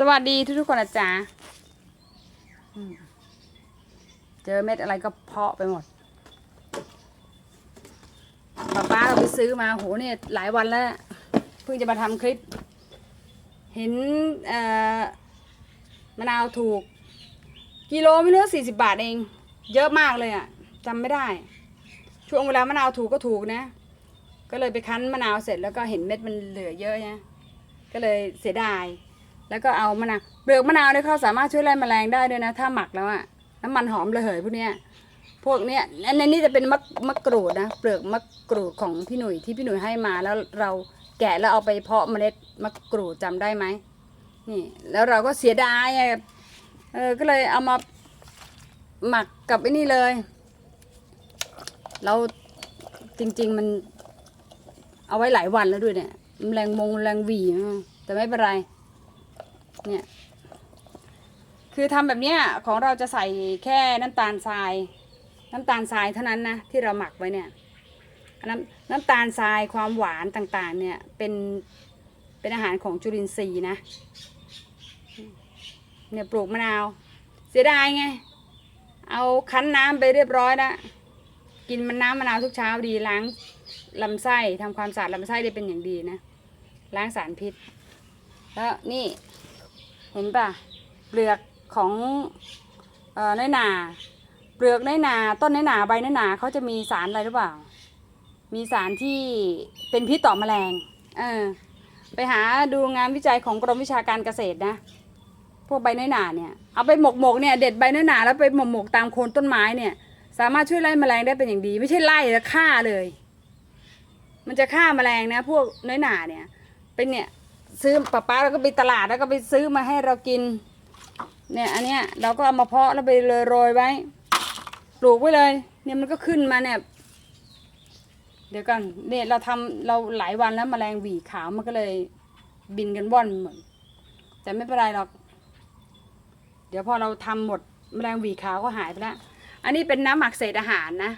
สวัสดีทุกทุกๆคนนะจ๊ะเจอเม็ดอะไรก็เพาะไปหมดป้าป้าเราไปซื้อมาโหเนี่ยหลายวันแล้ว เพิ่งจะมาทำคลิป เห็นมะนาวถูก กิโลไม่รู้สี่สิบาทเอง เยอะมากเลยอะ่ะจำไม่ได้ ช่วงเวลามะนาวถูกก็ถูกนะ ก็เลยไปคั้นมะนาวเสร็จแล้วก็เห็นเม็ดมันเหลือเยอะนะก็เลยเสียดาย แล้วก็เอามะนาวเปลือกมะนาวเนี่ยเขาสามารถช่วยไล่แมลงได้ด้วยนะ ถ้าหมักแล้วอะน้ำมันหอมระเหยพวกเนี้ยพวกเนี้ยอันนี้จะเป็นมะมะกรูดนะเปลือกมะกรูดของพี่หนุ่ยที่พี่หนุ่ยให้มาแล้วเราแกะแล้วเอาไปเพาะเมล็ดมะกรูดจำได้ไหมนี่ แล้วเราก็เสียดายเออก็เลยเอามาหมักกับไอ้นี่เลย เราจริง ๆ มันเอาไว้หลายวันแล้วด้วยเนี่ยแมลงมงแมลงหวีแต่ไม่เป็นไร เนี่ย คือทำแบบเนี้ยของเราจะใส่แค่น้ำตาลทราย น้ำตาลทรายเท่านั้นนะที่เราหมักไว้เนี่ยน้ำน้ำตาลทรายความหวานต่างๆ เนี่ยเป็นเป็นอาหารของจุลินทรีย์นะเนี่ยปลูกมะนาวเสียดายไง เอาคั้นน้ำไปเรียบร้อยแล้วกินมันน้ำมะนาวทุกเช้าดีล้างลำไส้ทำความสะอาดลำไส้ได้เป็นอย่างดีนะ ล้างสารพิษ แล้วนี่ เห็นป่ะเปลือกของเอ่อน้อยหนาเปลือกน้อยหนาต้นน้อยหนาใบน้อยหนาเขาจะมีสารอะไรหรือเปล่า มีสารที่เป็นพิษต่อแมลงเออไปหาดูงานวิจัยของกรมวิชาการเกษตรนะ พวกใบน้อยหนาเนี่ยเอาไปหมกหมกเนี่ยเด็ดใบน้อยหนาแล้วไปหมกหมกตามโคนต้นไม้เนี่ย สามารถช่วยไล่แมลงได้เป็นอย่างดี ไม่ใช่ไล่แล้วฆ่าเลย มันจะฆ่าแมลงนะ พวกน้อยหนาเนี่ยเป็นเนี่ย ซื้อป้าป้าเราก็ไปตลาดแล้วก็ไปซื้อมาให้เรากิน เนี่ยอันเนี้ยเราก็เอามาเพาะแล้วไปเลยโรยไว้ ปลูกไว้เลย เนี่ยมันก็ขึ้นมาเนี่ย เดี๋ยวกันเนี่ยเราทำเราหลายวันแล้วแมลงหวีขาวมันก็เลยบินกันว่อนหมดแต่ไม่เป็นไรหรอก เดี๋ยวพอเราทำหมดแมลงหวีขาวก็หายไปแล้วอันนี้เป็นน้ำหมักเศษอาหารนะ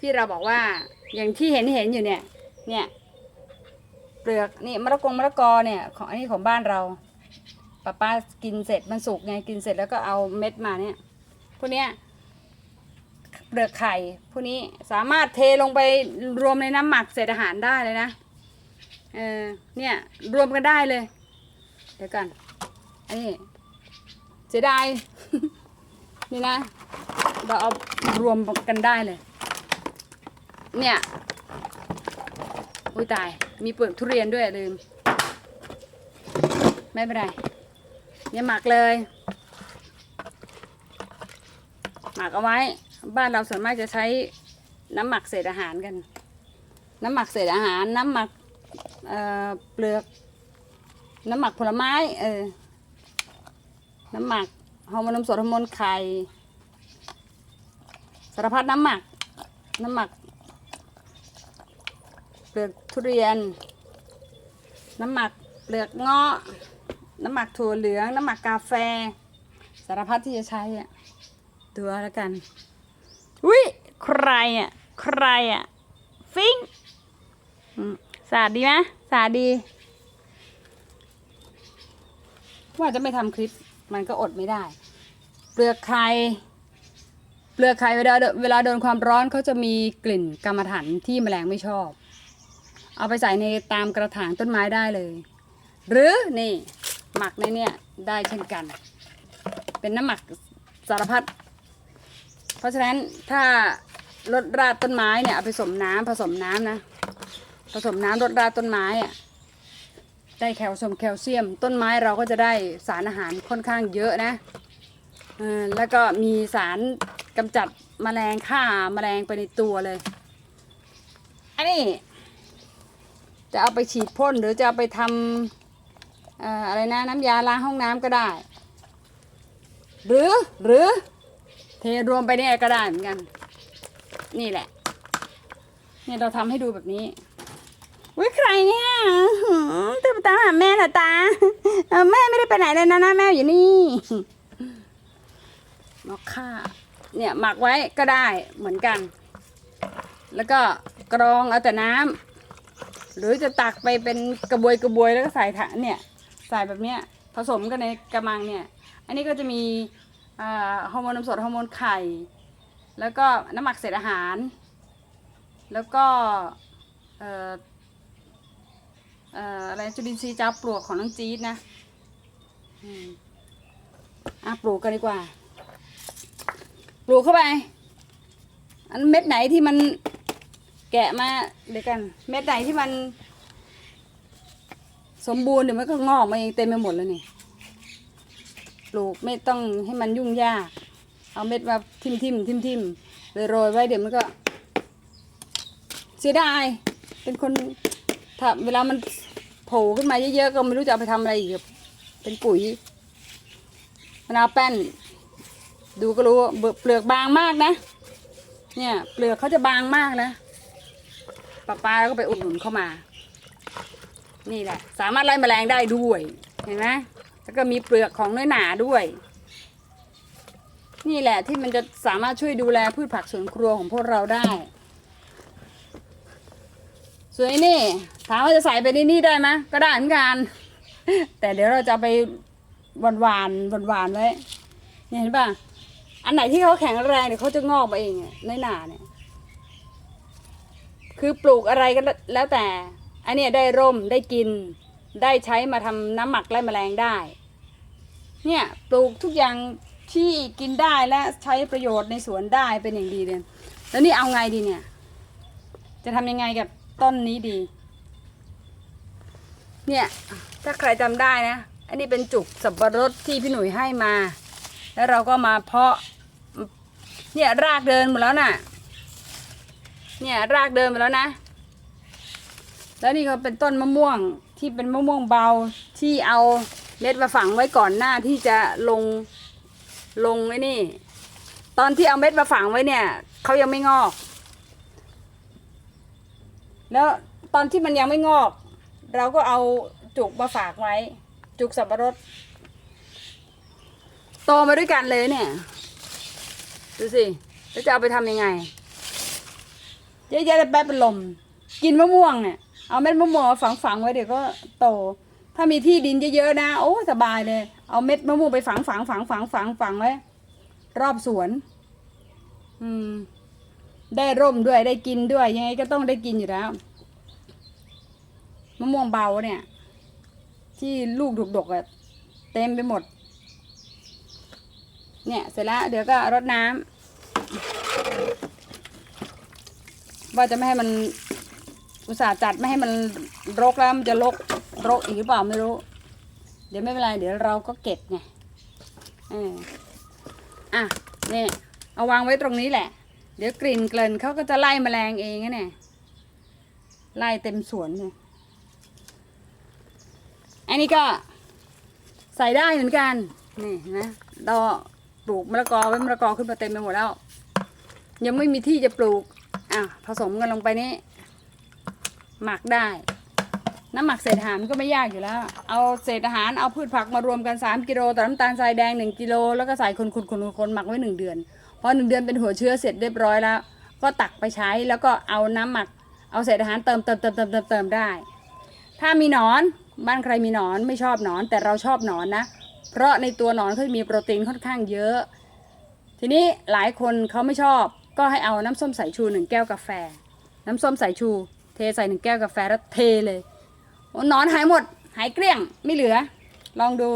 ที่เราบอกว่าอย่างที่เห็นเห็นอยู่เนี่ย เนี่ย เปลือกนี่มะละกงมะละกอเนี่ยของอันนี้ของบ้านเราป้าป้ากินเสร็จมันสุกไงกินเสร็จแล้วก็เอาเม็ดมาเนี่ยพวกเนี้ยเปลือกไข่พวกนี้สามารถเทลงไปรวมในน้ำหมักเศษอาหารได้เลยนะเออเนี่ยรวมกันได้เลย เดี๋ยวกันอันนี้เสียดายนี่นะเราเอารวมกันได้เลย เนี่ย อุ้ยตาย มีเปลือกทุเรียนด้วยลืม ไม่เป็นไรเนี่ยหมักเลย หมักเอาไว้ บ้านเราส่วนมากจะใช้น้ำหมักเศษอาหารกัน น้ำหมักเศษอาหาร น้ำหมักเอ่อเปลือก น้ำหมักผลไม้เออน้ำหมักฮอร์โมนนมสดฮอร์โมนไข่สารพัดน้ำหมัก น้ำหมัก เปลือก ทุเรียน น้ำหมักเปลือกเงาะ น้ำหมักถั่วเหลือง น้ำหมักกาแฟ สารพัดที่จะใช้อะดูแล้วกัน อุ้ยใครอะ ใครอะ ฟิงสะอาดดีไหมสะอาดดี ว่าจะไม่ทำคลิปมันก็อดไม่ได้ เปลือกไข่เปลือกไข่เวลาเวลาโดนความร้อนเขาจะมีกลิ่นกรรมฐานที่แมลงไม่ชอบ เอาไปใส่ในตามกระถางต้นไม้ได้เลย หรือนี่หมักในเนี่ยได้เช่นกัน เป็นน้ำหมักสารพัดเพราะฉะนั้นถ้ารดราดต้นไม้เนี่ยเอาไปผสมน้ำผสมน้ำนะ ผสมน้ำรดราดต้นไม้อะได้แคลเซียมแคลเซียม ต้นไม้เราก็จะได้สารอาหารค่อนข้างเยอะนะอแล้วก็มีสารกำจัดแมลงฆ่าแมลงไปในตัวเลย อันนี้ จะเอาไปฉีดพ่นหรือจะเอาไปทำอออะไรนะน้ำยาล้างห้องน้ำก็ได้ หรือหรือเทรวมไปเนี่ยก็ได้เหมือนกัน นี่แหละเนี่ยเราทำให้ดูแบบนี้วิใครเนี่ยตื่นตาหาแม่เหรอตาแม่ไม่ได้ไปไหนเลยนะนะแม่อยู่นี่มอคค่าเนี่ยหมักไว้ก็ได้เหมือนกัน แล้วก็กรองเอาแต่น้ำ หรือจะตักไปเป็นกระบวยกระบวยแล้วก็ใส่ถังเนี่ยใส่แบบเนี้ยผสมกันในกระมังเนี่ยอันนี้ก็จะมีฮอร์โมนนมสดฮอร์โมนไข่ แล้วก็น้ำหมักเศษอาหาร แล้วก็อะไรจุลินทรีย์จ้าปลวกของน้องจี๊ดนะอืมอะปลูกกันดีกว่า ปลูกเข้าไป อันเม็ดไหนที่มัน แกะมาเดี๋ยวกัน เม็ดไหนที่มัน สมบูรณ์เดี๋ยวมันก็งอกมาเองเต็มไปหมดแล้วนี่ปลูกไม่ต้องให้มันยุ่งยาก เอาเม็ดมาทิมทิมทิมทิมเลยโรยไว้เดี๋ยวมันก็ เสียดาย เป็นคนถ้าเวลามันโผล่ขึ้นมาเยอะๆก็ไม่รู้จะเอาไปทำอะไรอีกเป็นปุ๋ยมะนาวแป้น ดูก็รู้เปลือกบางมากนะ เนี่ย เปลือกเขาจะบางมากนะ ป้าป้าก็ไปอุดหนุนเข้ามา นี่แหละ สามารถไล่แมลงได้ด้วย เห็นไหมแล้วก็มีเปลือกของเนื้อหนาด้วย นี่แหละที่มันจะสามารถช่วยดูแลพืชผักสวนครัวของพวกเราได้ส่วนนี่ ถามว่าจะใส่ไปในนี่ได้ไหมก็ได้เหมือนกัน แต่เดี๋ยวเราจะไปหวานหวานหวานหวานไว้เนี่ยเห็นป่ะ อันไหนที่เขาแข็งแรงเดี๋ยวเขาจะงอกมาเองในหนาเนี่ย คือปลูกอะไรก็แล้วแต่ อันเนี้ยได้ร่มได้กิน ได้ใช้มาทำน้ำหมักไล่แมลงได้ เนี่ยปลูกทุกอย่างที่กินได้และใช้ประโยชน์ในสวนได้เป็นอย่างดีเลยแล้วนี่เอาไงดีเนี่ย จะทำยังไงกับต้นนี้ดี เนี่ยถ้าใครจำได้นะ อันนี้เป็นจุกสับปะรดที่พี่หนุ่ยให้มา แล้วเราก็มาเพาะ เนี่ยรากเดินหมดแล้วน่ะ เนี่ยรากเดินหมดแล้วนะ แล้วนี่ก็เป็นต้นมะม่วงที่เป็นมะม่วงเบาที่เอาเม็ดมาฝังไว้ก่อนหน้าที่จะลงลงไอ้นี่ ตอนที่เอาเม็ดมาฝังไว้เนี่ยเขายังไม่งอก แล้วตอนที่มันยังไม่งอก เราก็เอาจุกมาฝากไว้ จุกสับปะรดโตมาด้วยกันเลยเนี่ย ดูสิ แล้วจะเอาไปทำยังไง ยอะแยะเลยแป๊บเป็นลม กินมะม่วงเนี่ยเอาเม็ดมะม่วงมาฝังฝังๆไว้เดี๋ยวก็โต ถ้ามีที่ดินเยอะๆนะโอ้สบายเลย เอาเม็ดมะม่วงไปฝังฝังฝังฝังฝังฝังไว้ รอบสวน อืม ได้ร่มด้วยได้กินด้วย ยังไงก็ต้องได้กินอยู่แล้วมะม่วงเบาเนี่ย ที่ลูกดกๆอะเต็มไปหมด เนี่ย เสร็จแล้วเดี๋ยวก็รดน้ำ ว่าจะไม่ให้มันอุตส่าห์จัดไม่ให้มันรกแล้วมันจะรกรกอีกหรือเปล่าไม่รู้ เดี๋ยวไม่เป็นไรเดี๋ยวเราก็เก็บไงเอออะเนี่ยเอาวางไว้ตรงนี้แหละ เดี๋ยวกลิ่นเกลิ่นเขาก็จะไล่แมลงเองนะเนี่ยไล่เต็มสวนเลยอันนี้ก็ใส่ได้เหมือนกันนี่นะดอกปลูกมะละกอไว้มะละกอขึ้นมาเต็มไปหมดแล้ว ยังไม่มีที่จะปลูก อะผสมกันลงไปนี่หมักได้ น้ำหมักเศษอาหารก็ไม่ยากอยู่แล้ว เอาเศษอาหารเอาพืชผักมารวมกัน3กิโลต่อน้ำตาลทรายแดง1กิโลแล้วก็ใส่คนคนคนคนหมักไว้ 1 เดือนพอ1เดือนเป็นหัวเชื้อเสร็จเรียบร้อยแล้ว ก็ตักไปใช้แล้วก็เอาน้ำหมัก เอาเศษอาหารเติมเติมเติมเติมเติมเติมได้ ถ้ามีหนอนบ้านใครมีหนอนไม่ชอบหนอน แต่เราชอบหนอนนะ เพราะในตัวหนอนเขาจะมีโปรตีนค่อนข้างเยอะ ทีนี้หลายคนเขาไม่ชอบ ก็ให้เอาน้ำส้มสายชูหนึ่งแก้วกาแฟ น้ำส้มสายชู เทใส่หนึ่งแก้วกาแฟแล้วเทเลยอ้หนอนหายหมด หายเกลี้ยงไม่เหลือ ลองดู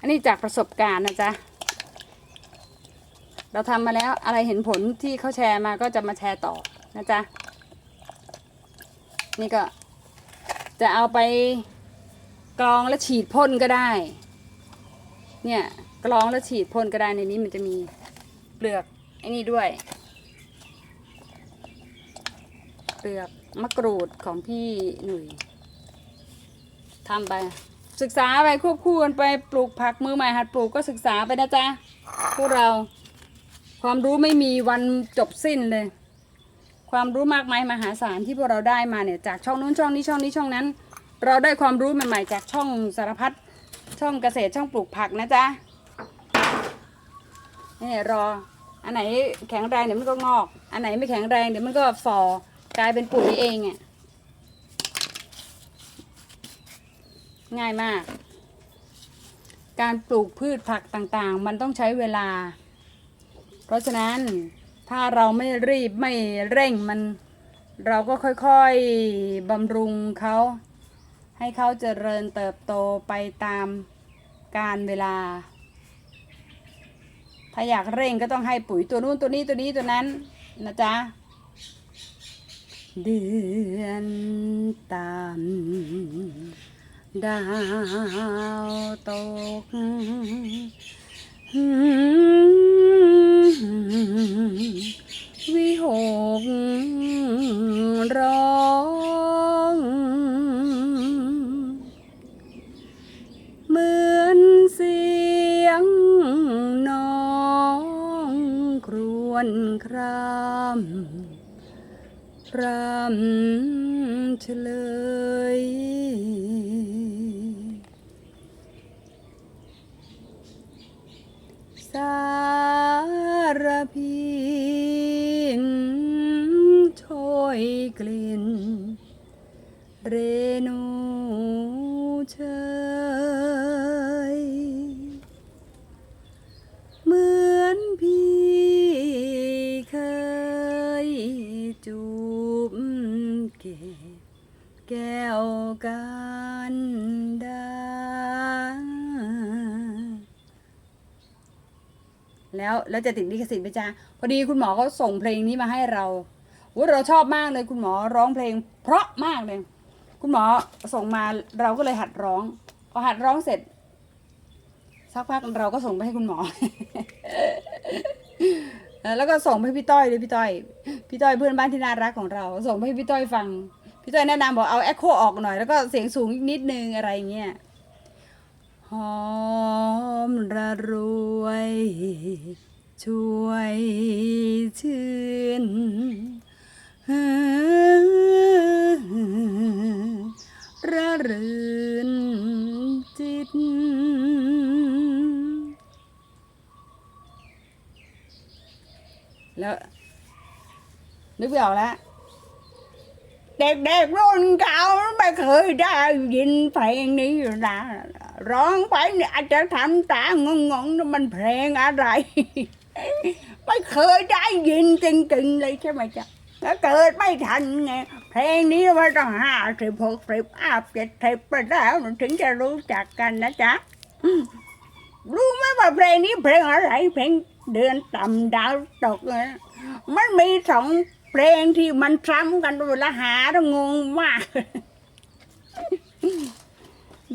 อันนี้จากประสบการณ์นะจ๊ะ เราทำมาแล้วอะไรเห็นผลที่เขาแชร์มาก็จะมาแชร์ต่อนะจ๊ะ นี่ก็จะเอาไปกรองแล้วฉีดพ่นก็ได้ เนี่ยกรองแล้วฉีดพ่นก็ได้ในนี้มันจะมีเปลือกไอ้นี่ด้วย เปลือกมะกรูดของพี่หนุ่ยทำไป ศึกษาไปควบคู่กันไปปลูกผักมือใหม่หัดปลูกก็ศึกษาไปนะจ๊ะพวกเราความรู้ไม่มีวันจบสิ้นเลย ความรู้มากมายมหาศาลที่พวกเราได้มาเนี่ยจากช่องนู้นช่องนี้ช่องนี้ช่องนั้น เราได้ความรู้ใหม่ๆ จากช่องสารพัดช่องเกษตรช่องปลูกผักนะจ๊ะนี่รอ อันไหนแข็งแรงเดี๋ยวมันก็งอก อันไหนไม่แข็งแรงเดี๋ยวมันก็ฝ่อ กลายเป็นปุ๋ยเองอะง่ายมาก การปลูกพืชผักต่างๆ มันต้องใช้เวลา เพราะฉะนั้นถ้าเราไม่รีบไม่เร่งมัน เราก็ค่อยๆบำรุงเขา ให้เขาเจริญเติบโตไปตามการเวลา ถ้าอยากเร่งก็ต้องให้ปุ๋ยตัวนู้นตัวนี้ตัวนี้ตัวนั้นนะจ๊ะ เดือนตามดาวตกวิหกร้องเหมือนเสียงน้องครวญคราม พรำเฉลย สารพินโชยกลิ่น เรนูเชย แก้วกันดาแล้วแล้วจะติดลิขสิทธิ์ไหมจ๊ะพอดีคุณหมอเขาส่งเพลงนี้มาให้เราว่าเราชอบมากเลยคุณหมอร้องเพลง เพราะมากเลย คุณหมอส่งมาเราก็เลยหัดร้องพอหัดร้องเสร็จสักพักเราก็ส่งไปให้คุณหมอ แล้วก็ส่งไปให้พี่ต้อยเลยพี่ต้อย พี่ต้อยเพื่อนบ้านที่น่ารักของเรา ส่งไปให้พี่ต้อยฟัง พี่ต้อยแนะนำบอกเอาแอคโคออกหน่อย แล้วก็เสียงสูงอีกนิดนึงอะไรเงี้ยหอมระรวย ช่วยชื่นระรื่นจิต แล้ว นึกไม่ออกแล้ว เด็กๆรุ่นเก่าไม่เคยได้ยินเพลงนี้นะร้องไปเนี่ยอาจจะทำตางงงๆมันเพลงอะไร ไม่เคยได้ยินจริงๆเลยใช่ไหมจ๊ะถ้าเกิดไม่ทันไงเพลงนี้มันต้องห้าสิบหกสิบอาเจ็ดสิบไปแล้วถึงจะรู้จักกันนะจ๊ะรู้ไหมว่าเพลงนี้เพลงอะไรเพลงเดือนต่ำดาวตกมันมีสอง เพลงที่มันซ้ำกันเวลาหาแล้วงงมาก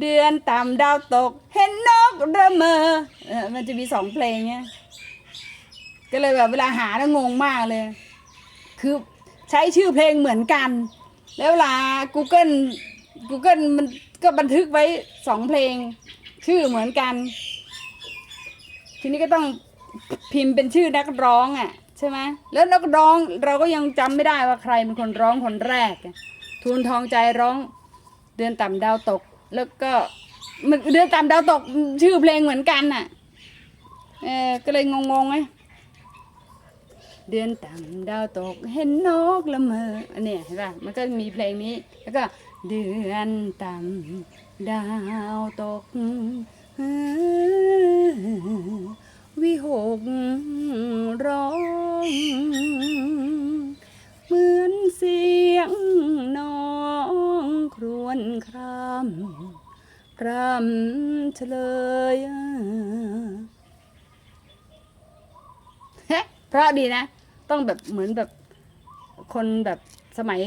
เดือนต่ำดาวตก เห็นนกระเมอเออมันจะมีสองเพลงเนี่ยก็เลยแบบเวลาหาแล้วงงมากเลย คือใช้ชื่อเพลงเหมือนกัน แล้วเวลา Google Google มันก็บันทึกไว้สองเพลง ชื่อเหมือนกัน ทีนี้ก็ต้องพิมพ์เป็นชื่อนักร้องอะ ใช่ไหมแล้วนักร้องเราก็ยังจำไม่ได้ว่าใครเป็นคนร้องคนแรกทูลทองใจร้องเดือนต่ำดาวตก แล้วก็มันเดือนต่ำดาวตกชื่อเพลงเหมือนกันน่ะเออก็เลยงงๆไงเดือนต่ำดาวตกเห็นนกละเมออันนี้เห็นป่ะมันก็มีเพลงนี้ แล้วก็เดือนต่ำดาวตก วิหกร้อง เหมือนเสียงน้องครวญครามพรำเฉลยเฮเพราะดีนะ ต้องแบบเหมือนแบบคนแบบสมัย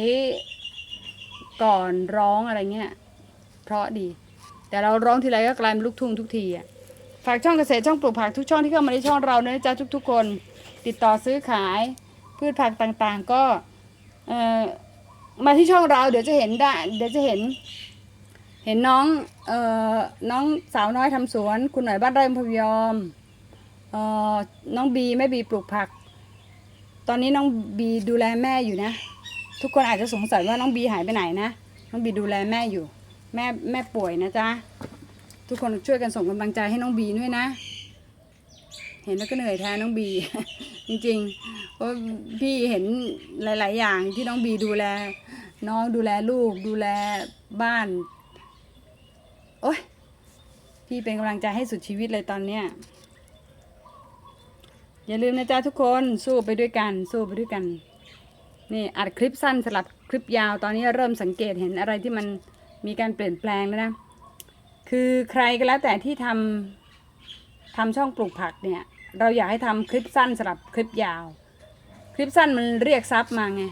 ก่อนร้องอะไรเงี้ย เพราะดี แต่เราร้องทีไรก็กลายเป็นลูกทุ่งทุกทีอะ ฝากช่องเกษตรช่องปลูกผักทุกช่องที่เข้ามาในช่องเราด้วยนะจ๊ะทุกๆคน ติดต่อซื้อขายพืชผักต่างๆ ก็เออมาที่ช่องเราเดี๋ยวจะเห็นได้ เดี๋ยวจะเห็น เห็นน้องเอ่อน้องสาวน้อยทำสวน คุณหน่อยบ้านไร่พยอมเอ่อน้องบีแม่บีปลูกผัก ตอนนี้น้องบีดูแลแม่อยู่นะ ทุกคนอาจจะสงสัยว่าน้องบีหายไปไหนนะน้องบีดูแลแม่อยู่ แม่แม่ป่วยนะจ๊ะ ทุกคนช่วยกันส่งกำลังใจให้น้องบีด้วยนะ เห็นแล้วก็เหนื่อยแทนน้องบี จริงๆ เพราะพี่เห็นหลาย ๆ อย่างที่น้องบีดูแล น้องดูแลลูกดูแลบ้าน โอ๊ยพี่เป็นกำลังใจให้สุดชีวิตเลยตอนเนี้ยอย่าลืมนะจ๊ะทุกคนสู้ไปด้วยกัน สู้ไปด้วยกันนี่อัดคลิปสั้นสลับคลิปยาวตอนนี้เริ่มสังเกตเห็นอะไรที่มันมีการเปลี่ยนแปลงแล้วนะ คือใครก็แล้วแต่ที่ทำทำช่องปลูกผักเนี่ย เราอยากให้ทำคลิปสั้นสลับคลิปยาว คลิปสั้นมันเรียกซับมาไง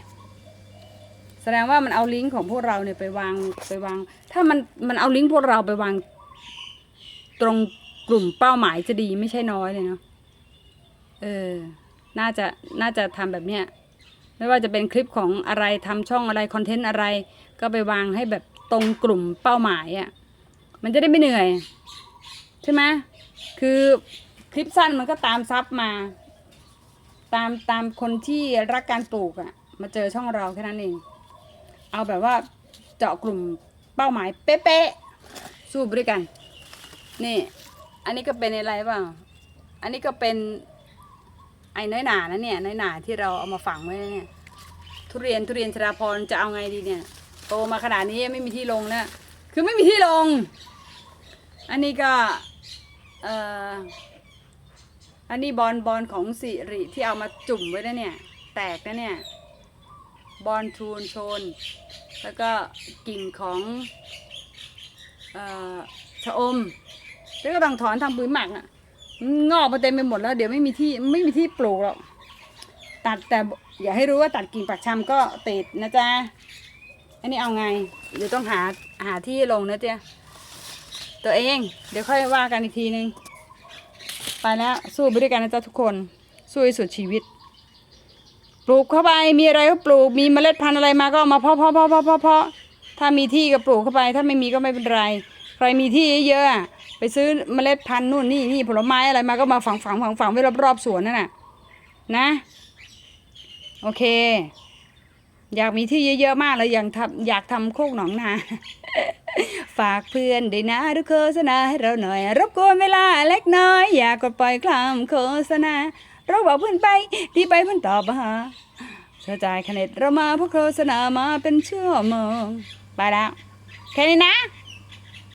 แสดงว่ามันเอาลิงก์ของพวกเราเนี่ยไปวางไปวาง ถ้ามันมันเอาลิงก์พวกเราไปวาง ตรงกลุ่มเป้าหมายจะดีไม่ใช่น้อยเลยเนาะเออ น่าจะน่าจะทำแบบเนี้ยไม่ว่าจะเป็นคลิปของอะไรทำช่องอะไรคอนเทนต์อะไร ก็ไปวางให้แบบตรงกลุ่มเป้าหมายอะ่ะ มันจะได้ไม่เหนื่อย ใช่ไหมคือคลิปสั้นมันก็ตามซับมา ตามตามคนที่รักการปลูกอะ่ะมาเจอช่องเราแค่นั้นเอง เอาแบบว่าเจาะกลุ่มเป้าหมายเป๊ะๆสู้ด้วยกัน นี่ อันนี้ก็เป็นอะไรเปล่า อันนี้ก็เป็นไอ้น้อยหนานะเนี่ยน้อยหนาที่เราเอามาฝังไว้เนี่ยทุเรียนทุเรียนชราพรจะเอาไงดีเนี่ย โตมาขนาดนี้ไม่มีที่ลงนะ คือไม่มีที่ลง อันนี้ก็เอ่ออันนี้บอลบอลของสิริที่เอามาจุ่มไว้นะเนี่ย แตกนะเนี่ย บอลทูนโชน แล้วก็กิ่งของเอ่อชะอม แล้วก็ต้องถอนทำปุ๋ยหมักอะงอกมาเต็มไปหมดแล้ว เดี๋ยวไม่มีที่ไม่มีที่ปลูกหรอก ตัดแต่อย่าให้รู้ว่าตัดกิ่งปักชำก็ติดนะจ๊ะ อันนี้เอาไงเดี๋ยวต้องหาหาที่ลงนะเจ๊ะตัวเอง เดี๋ยวค่อยว่ากันอีกทีนึง ไปแล้วสู้ไปด้วยกันนะจ๊ะทุกคน สู้ให้สุดชีวิต ปลูกเข้าไปมีอะไรก็ปลูกมีเมล็ดพันธุ์อะไรมาก็เอามาเพาะเพาะเพาะเพาะเพาะเพาะถ้ามีที่ก็ปลูกเข้าไป ถ้าไม่มีก็ไม่เป็นไร ใครมีที่เยอะๆไปซื้อเมล็ดพันธุ์นู่นนี่นี่ผลไม้อะไรมาก็มาฝังฝังฝังฝังไว้รอบๆสวนนั่นน่ะนะ โอเค อยากมีที่เยอะๆมากเลยอยากทำอยากทำโคกหนองนา ฝากเพื่อนด้วยนะดูโฆษณาให้เราหน่อย รบกวนเวลาเล็กน้อย อยากกดปล่อยคลำโฆษณาเราบอกเพื่อนไปที่ไปเพื่อนตอบมาหาเสียใจคะแนนเรามาเพราะโฆษณามาเป็นชั่วโมงไปแล้วแค่นี้นะ